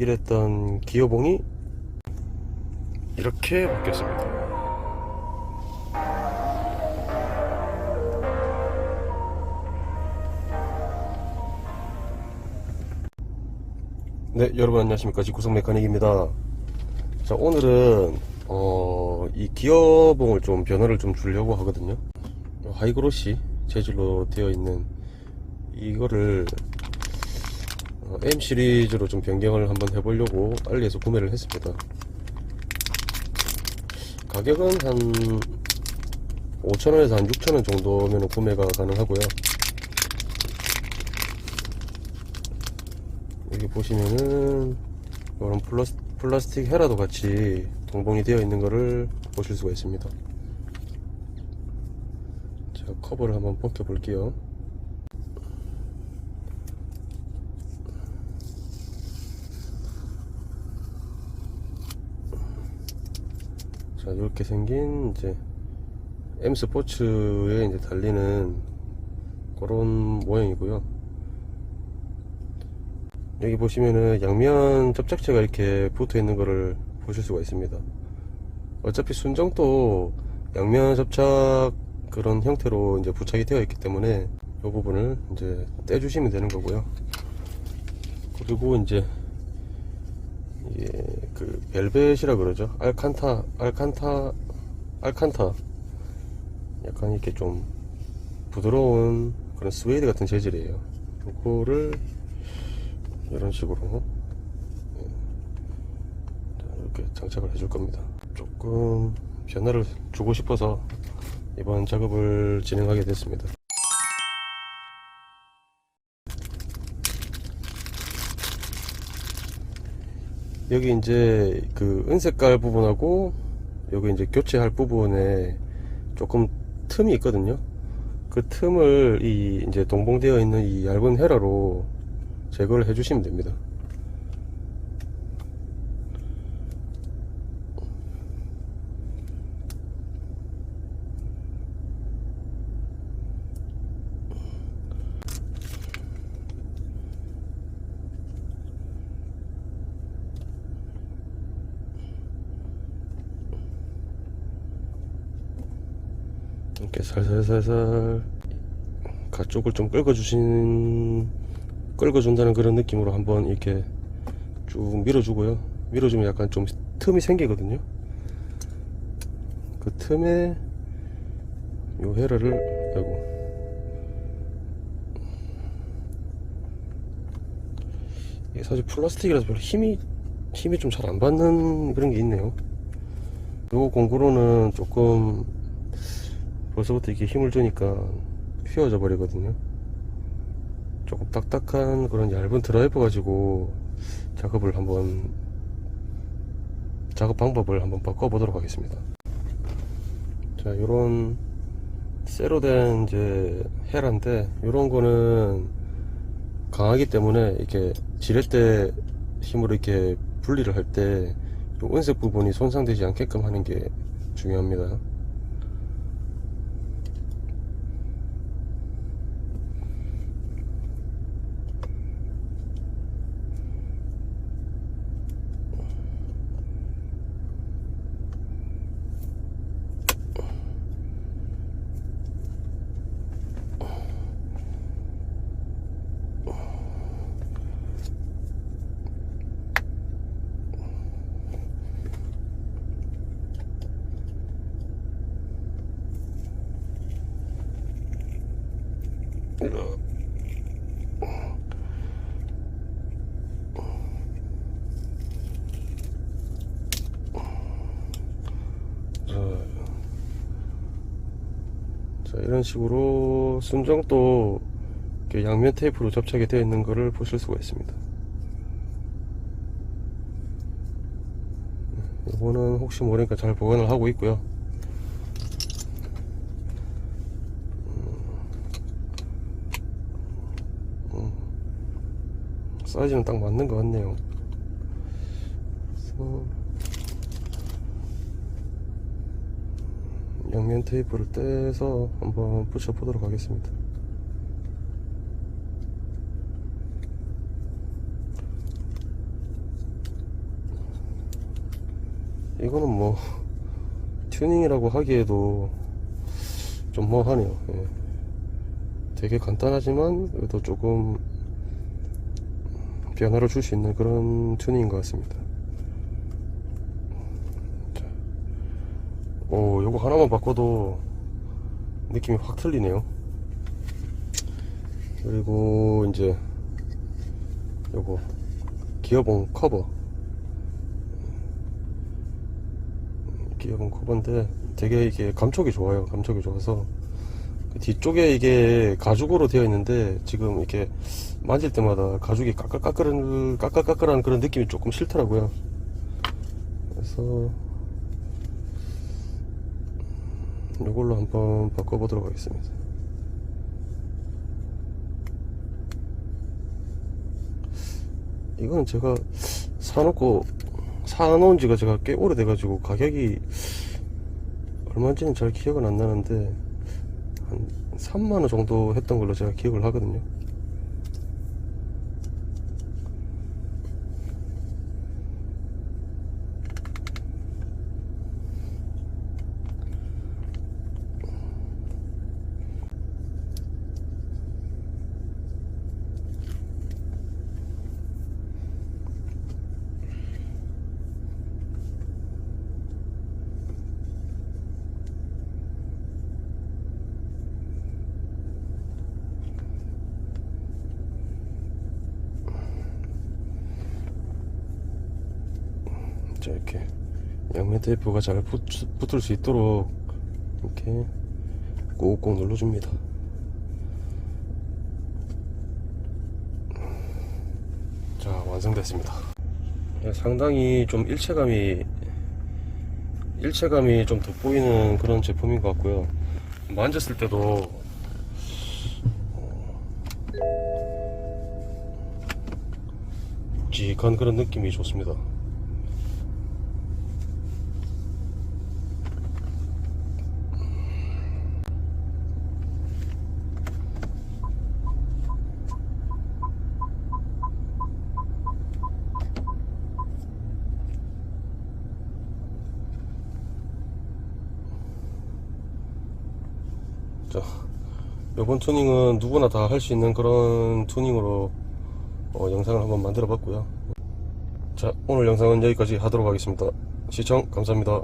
이랬던 기어봉이 이렇게 바뀌었습니다. 네, 여러분 안녕하십니까. 지구성 메카닉입니다. 자, 오늘은, 어, 이 기어봉을 좀 변화를 좀 주려고 하거든요. 하이그로시 재질로 되어 있는 이거를 어, M 시리즈로 좀 변경을 한번 해보려고 알리에서 구매를 했습니다. 가격은 한 5,000원에서 한 6,000원 정도면 구매가 가능하고요. 여기 보시면은 이런 플라스, 플라스틱 헤라도 같이 동봉이 되어 있는 것을 보실 수가 있습니다. 제가 커버를 한번 벗겨 볼게요. 자, 이렇게 생긴 이제 M 스포츠에 이제 달리는 그런 모양이고요. 여기 보시면은 양면 접착제가 이렇게 붙어 있는 것을 보실 수가 있습니다. 어차피 순정도 양면 접착 그런 형태로 이제 부착이 되어 있기 때문에 이 부분을 이제 떼주시면 되는 거고요. 그리고 이제 이게 그 벨벳이라 그러죠. 알칸타, 알칸타, 알칸타. 약간 이렇게 좀 부드러운 그런 스웨이드 같은 재질이에요. 요거를 이런 식으로 예. 자, 이렇게 장착을 해줄 겁니다. 조금 변화를 주고 싶어서 이번 작업을 진행하게 됐습니다. 여기 이제 그 은색깔 부분하고 여기 이제 교체할 부분에 조금 틈이 있거든요. 그 틈을 이 이제 동봉되어 있는 이 얇은 헤라로 제거를 해주시면 됩니다. 이렇게 살살살살 가쪽을 좀 긁어주신 긁어준다는 그런 느낌으로 한번 이렇게 쭉 밀어주고요. 밀어주면 약간 좀 틈이 생기거든요. 그 틈에 요 헤라를 아이고. 이게 사실 플라스틱이라서 별로 힘이 힘이 좀 잘 안 받는 그런 게 있네요. 요 공구로는 조금 벌써부터 이렇게 힘을 주니까 휘어져 버리거든요. 조금 딱딱한 그런 얇은 드라이버 가지고 작업을 한번 작업 방법을 한번 바꿔 보도록 하겠습니다. 자, 요런 쇠로 된 이제 헤라인데 요런 거는 강하기 때문에 이렇게 지렛대 힘으로 이렇게 분리를 할 때 은색 부분이 손상되지 않게끔 하는 게 중요합니다. 자, 이런 식으로 순정도 양면 테이프로 접착이 되어 있는 것을 보실 수가 있습니다. 이거는 혹시 모르니까 잘 보관을 하고 있고요. 음, 사이즈는 딱 맞는 것 같네요. 양면 테이프를 떼서 한번 붙여보도록 하겠습니다. 이거는 뭐 튜닝이라고 하기에도 좀 뭐하네요. 예. 되게 간단하지만 그래도 조금 변화를 줄 수 있는 그런 튜닝인 것 같습니다. 오, 요거 하나만 바꿔도 느낌이 확 틀리네요. 그리고 이제 요거 기어봉 커버. 기어봉 커버인데 되게 이게 감촉이 좋아요. 감촉이 좋아서. 그 뒤쪽에 이게 가죽으로 되어 있는데 지금 이렇게 만질 때마다 가죽이 까끌까끌한 그런 느낌이 조금 싫더라고요. 그래서 이걸로 한번 바꿔보도록 하겠습니다. 이건 제가 사놓고 사놓은 지가 제가 꽤 오래돼 가지고 가격이 얼마인지는 잘 기억은 안 나는데 한 3만원 정도 했던 걸로 제가 기억을 하거든요 자 이렇게. 양면 테이프가 잘 붙, 붙을 수 있도록 이렇게 꾹꾹 눌러줍니다. 자 완성됐습니다. 네, 상당히 좀 일체감이 일체감이 좀 돋보이는 그런 제품인 것 같고요. 만졌을 때도 묵직한 그런 느낌이 좋습니다 자, 요번 투닝은 누구나 다 할 수 있는 그런 투닝으로 어, 영상을 한번 만들어 봤고요. 자, 오늘 영상은 여기까지 하도록 하겠습니다. 시청 감사합니다.